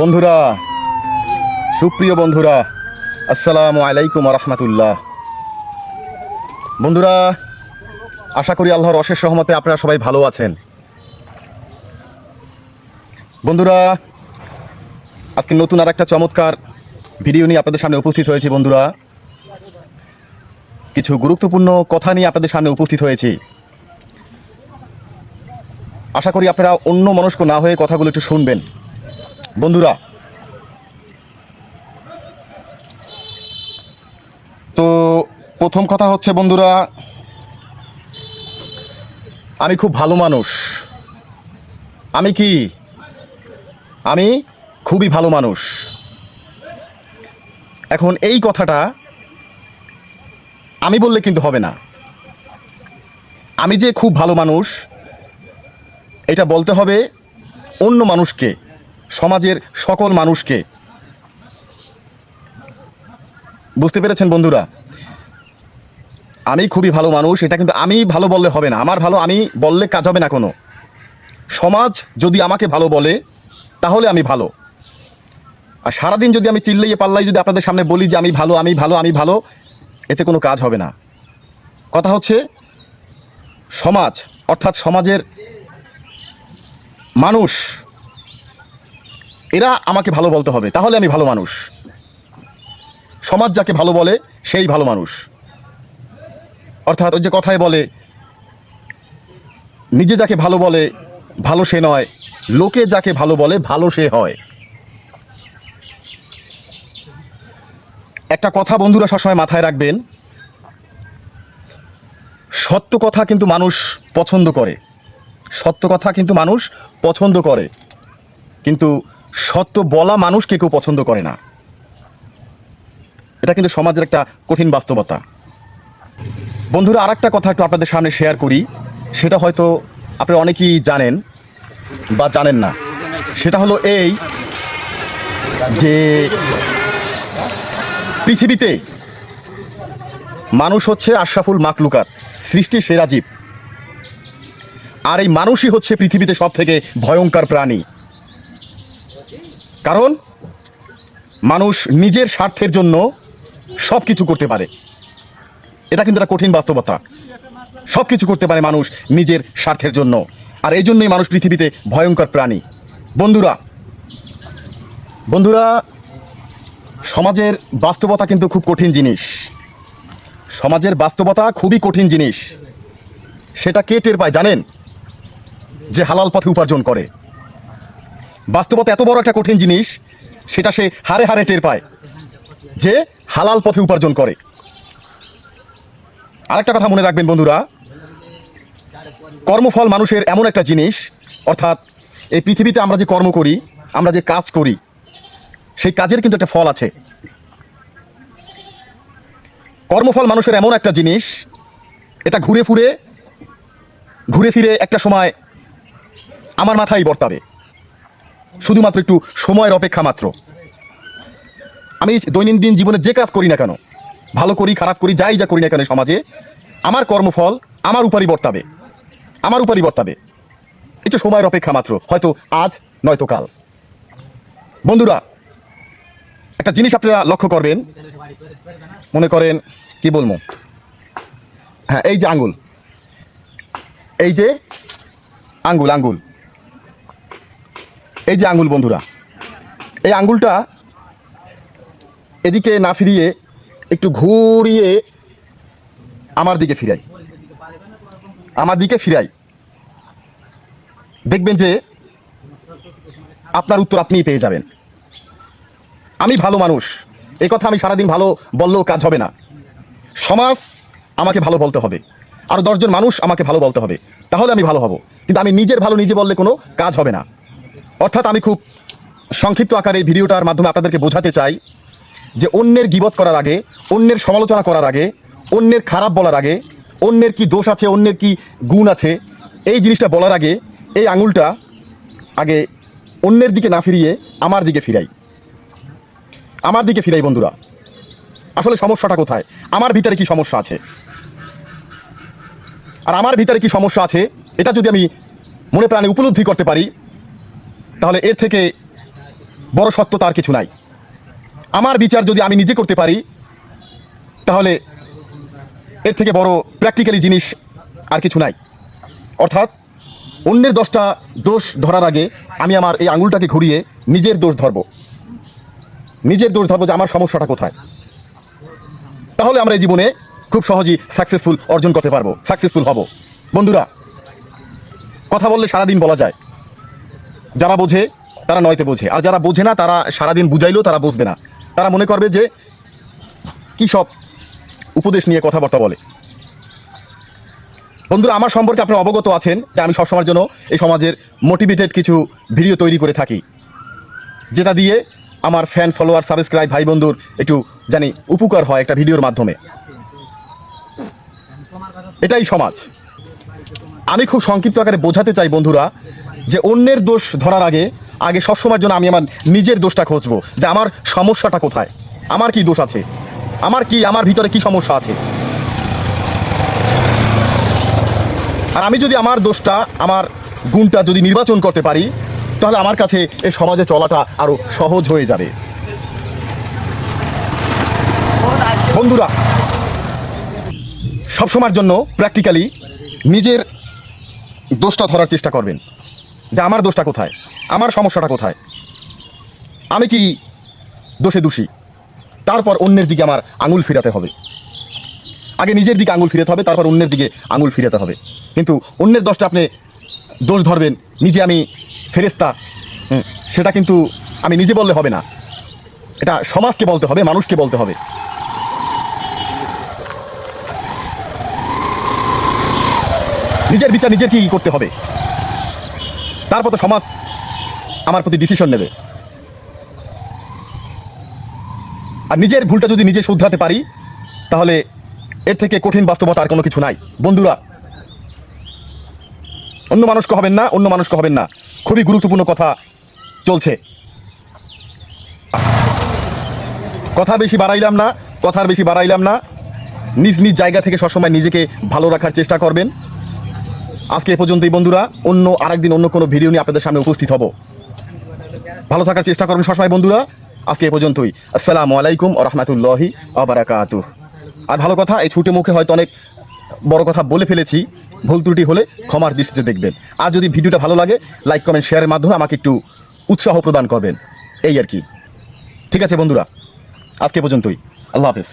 বন্ধুরা, সুপ্রিয় বন্ধুরা, আসসালামু আলাইকুম রহমতুল্লাহ। বন্ধুরা, আশা করি আল্লাহর অশেষ রহমতে আপনারা সবাই ভালো আছেন। বন্ধুরা, আজকে নতুন আর একটা চমৎকার ভিডিও নিয়ে আপনাদের সামনে উপস্থিত হয়েছি বন্ধুরা। কিছু গুরুত্বপূর্ণ কথা নিয়ে আপনাদের সামনে উপস্থিত হয়েছি। আশা করি আপনারা অন্য মনস্ক না হয়ে কথাগুলো একটু শুনবেন। বন্ধুরা, তো প্রথম কথা হচ্ছে বন্ধুরা, আমি খুব ভালো মানুষ। আমি কি? আমি খুবই ভালো মানুষ। এখন এই কথাটা আমি বললে কিন্তু হবে না। আমি যে খুব ভালো মানুষ, এটা বলতে হবে অন্য মানুষকে। সমাজের সকল মানুষকে। বুঝতে পেরেছেন বন্ধুরা? আমি খুবই ভালো মানুষ, এটা কিন্তু আমি ভালো বললে হবে না। আমার ভালো আমি বললে কাজ হবে না কোনো। সমাজ যদি আমাকে ভালো বলে, তাহলে আমি ভালো। আর সারাদিন যদি আমি চিল্লাইয়ে পাল্লাই যদি আপনাদের সামনে বলি যে আমি ভালো আমি ভালো আমি ভালো, এতে কোনো কাজ হবে না। কথা হচ্ছে, সমাজ, অর্থাৎ সমাজের মানুষ এরা আমাকে ভালো বলতে হবে, তাহলে আমি ভালো মানুষ। সমাজ যাকে ভালো বলে, সেই ভালো মানুষ। অর্থাৎ ওই যে কথায় বলে, নিজে যাকে ভালো বলে, ভালো সে নয়, লোকে যাকে ভালো বলে, ভালো সে হয়। একটা কথা বন্ধুরা সবসময় মাথায় রাখবেন, সত্য কথা কিন্তু মানুষ পছন্দ করে। সত্য কথা কিন্তু মানুষ পছন্দ করে। কিন্তু সত্য বলা মানুষকে কেউ পছন্দ করে না। এটা কিন্তু সমাজের একটা কঠিন বাস্তবতা। বন্ধুরা আর একটা কথা একটু আপনাদের সামনে শেয়ার করি। সেটা হয়তো আপনারা অনেকেই জানেন বা জানেন না। সেটা হলো এই যে পৃথিবীতে মানুষ হচ্ছে আশরাফুল মাকলুকাত সৃষ্টির সেরা জীব। আর এই মানুষই হচ্ছে পৃথিবীতে সব থেকে ভয়ঙ্কর প্রাণী। কারণ মানুষ নিজের স্বার্থের জন্য সব কিছু করতে পারে। এটা কিন্তু একটা কঠিন বাস্তবতা। সব কিছু করতে পারে মানুষ নিজের স্বার্থের জন্য। আর এই জন্যই মানুষ পৃথিবীতে ভয়ঙ্কর প্রাণী। বন্ধুরা বন্ধুরা, সমাজের বাস্তবতা কিন্তু খুব কঠিন জিনিস। সমাজের বাস্তবতা খুবই কঠিন জিনিস। সেটা কে টের পায় জানেন? যে হালাল পথে উপার্জন করে। বাস্তবতা এত বড় একটা কঠিন জিনিস, সেটা সে হারে হারে টের পায় যে হালাল পথে উপার্জন করে। আরেকটা কথা মনে রাখবেন বন্ধুরা, কর্মফল মানুষের এমন একটা জিনিস, অর্থাৎ এই পৃথিবীতে আমরা যে কর্ম করি, আমরা যে কাজ করি, সেই কাজের কিন্তু একটা ফল আছে। কর্মফল মানুষের এমন একটা জিনিস, এটা ঘুরে ফুরে, ঘুরে ফিরে একটা সময় আমার মাথায় বর্তাবে। শুধুমাত্র একটু সময়ের অপেক্ষা মাত্র। আমি দৈনন্দিন জীবনে যে কাজ করি না কেন, ভালো করি, খারাপ করি, যাই যা করি না কেন সমাজে, আমার কর্মফল আমার উপরই বর্তাবে, আমার উপরই বর্তাবে। একটু সময়ের অপেক্ষা মাত্র, হয়তো আজ, নয়তো কাল। বন্ধুরা, একটা জিনিস আপনারা লক্ষ্য করবেন, মনে করেন, কি বলব? হ্যাঁ এই যে আঙ্গুল, এই যে আঙ্গুল আঙ্গুল। এই যে আঙ্গুল বন্ধুরা, এই আঙ্গুলটা এদিকে না ফিরিয়ে একটু ঘুরিয়ে আমার দিকে ফিরাই। আমার দিকে ফিরাই। দেখবেন যে আপনার উত্তর আপনিই পেয়ে যাবেন। আমি ভালো মানুষ এই কথা আমি সারাদিন ভালো বললেও কাজ হবে না। সমাজ আমাকে ভালো বলতে হবে। আরও দশজন মানুষ আমাকে ভালো বলতে হবে। তাহলে আমি ভালো হব। কিন্তু আমি নিজের ভালো নিজে বললে কোনো কাজ হবে না। অর্থাৎ আমি খুব সংক্ষিপ্ত আকারে এই ভিডিওটার মাধ্যমে আপনাদেরকে বোঝাতে চাই যে অন্যের গিবত করার আগে, অন্যের সমালোচনা করার আগে, অন্যের খারাপ বলার আগে, অন্যের কি দোষ আছে, অন্যের কি গুণ আছে, এই জিনিসটা বলার আগে, এই আঙুলটা আগে অন্যের দিকে না ফিরিয়ে আমার দিকে ফিরাই। আমার দিকে ফিরাই বন্ধুরা। আসলে সমস্যাটা কোথায়? আমার ভিতরে কি সমস্যা আছে? আর আমার ভিতরে কি সমস্যা আছে? এটা যদি আমি মনে প্রাণে উপলব্ধি করতে পারি তাহলে এর থেকে বড় সত্য তার কিছু নাই। আমার বিচার যদি আমি নিজে করতে পারি, তাহলে এর থেকে বড় প্র্যাকটিক্যালি জিনিস আর কিছু নাই। অর্থাৎ অন্যের দশটা দোষ ধরার আগে আমি আমার এই আঙুলটাকে ঘুরিয়ে নিজের দোষ ধরব। নিজের দোষ ধরবো যে আমার সমস্যাটা কোথায়। তাহলে আমরা এই জীবনে খুব সহজেই সাকসেসফুল অর্জন করতে পারব। সাকসেসফুল হব। বন্ধুরা, কথা বললে সারাদিন বলা যায়। যারা বোঝে, তারা নয়তে বোঝে। আর যারা বোঝে না, তারা সারাদিন বুঝাইলেও তারা বুঝবে না। তারা মনে করবে যে, কী সব উপদেশ নিয়ে কথাবার্তা বলে। বন্ধুরা, আমার সম্পর্কে আপনারা অবগত আছেন যে আমি সবসময়ের জন্য এই সমাজের মোটিভেটেড কিছু ভিডিও তৈরি করে থাকি। যেটা দিয়ে আমার ফ্যান ফলোয়ার সাবস্ক্রাইব ভাই বন্ধুর একটু জানি উপকার হয় একটা ভিডিওর মাধ্যমে। এটাই সমাজ। আমি খুব সংক্ষিপ্ত আকারে বোঝাতে চাই বন্ধুরা যে অন্যের দোষ ধরার আগে আগে সবসময়ের জন্য আমি আমার নিজের দোষটা খুঁজবো যে আমার সমস্যাটা কোথায়? আমার কি দোষ আছে? আমার কি, আমার ভিতরে কি সমস্যা আছে? আর আমি যদি আমার দোষটা, আমার গুণটা যদি নির্বাচন করতে পারি, তাহলে আমার কাছে এই সমাজে চলাটা আরও সহজ হয়ে যাবে। বন্ধুরা, সবসময়ের জন্য প্র্যাকটিক্যালি নিজের দোষটা ধরার চেষ্টা করবেন। যে আমার দোষটা কোথায়? আমার সমস্যাটা কোথায়? আমি কি দোষে দোষী? তারপর অন্যের দিকে আমার আঙুল ফিরাতে হবে। আগে নিজের দিকে আঙুল ফিরাতে হবে, তারপর অন্যের দিকে আঙুল ফিরাতে হবে। কিন্তু অন্যের দোষটা আপনি দোষ ধরবেন, নিজে আমি ফেরেস্তা সেটা কিন্তু আমি নিজে বললে হবে না। এটা সমাজকে বলতে হবে, মানুষকে বলতে হবে। নিজের বিচার নিজের কি করতে হবে? তারপর তো সমাজ আমার প্রতি ডিসিশন নেবে। আর নিজের ভুলটা যদি নিজে শুধরাতে পারি, তাহলে এর থেকে কঠিন বাস্তবতা আর কোনো কিছু নাই। বন্ধুরা, অন্য মানুষকে হবেন না, অন্য মানুষকে হবেন না। খুবই গুরুত্বপূর্ণ কথা চলছে। কথা বেশি বাড়াইলাম না কথার বেশি বাড়াইলাম না। নিজ নিজ জায়গা থেকে সবসময় নিজেকে ভালো রাখার চেষ্টা করবেন। আজকে এ পর্যন্তই বন্ধুরা। অন্য আরেকদিন অন্য কোনো ভিডিও নিয়ে আপনাদের সামনে উপস্থিত হব। ভালো থাকার চেষ্টা করবেন সবসময় বন্ধুরা। আজকে এ পর্যন্তই। আসসালামু আলাইকুম রহমতুল্লাহি আবরাকাতু আর ভালো কথা, এই ছুটে মুখে হয়তো অনেক বড় কথা বলে ফেলেছি। ভুল ত্রুটি হলে ক্ষমার দৃষ্টিতে দেখবেন। আর যদি ভিডিওটা ভালো লাগে লাইক কমেন্ট শেয়ারের মাধ্যমে আমাকে একটু উৎসাহ প্রদান করবেন। এই আর কি। ঠিক আছে বন্ধুরা। আজকে পর্যন্তই। আল্লাহ হাফেজ।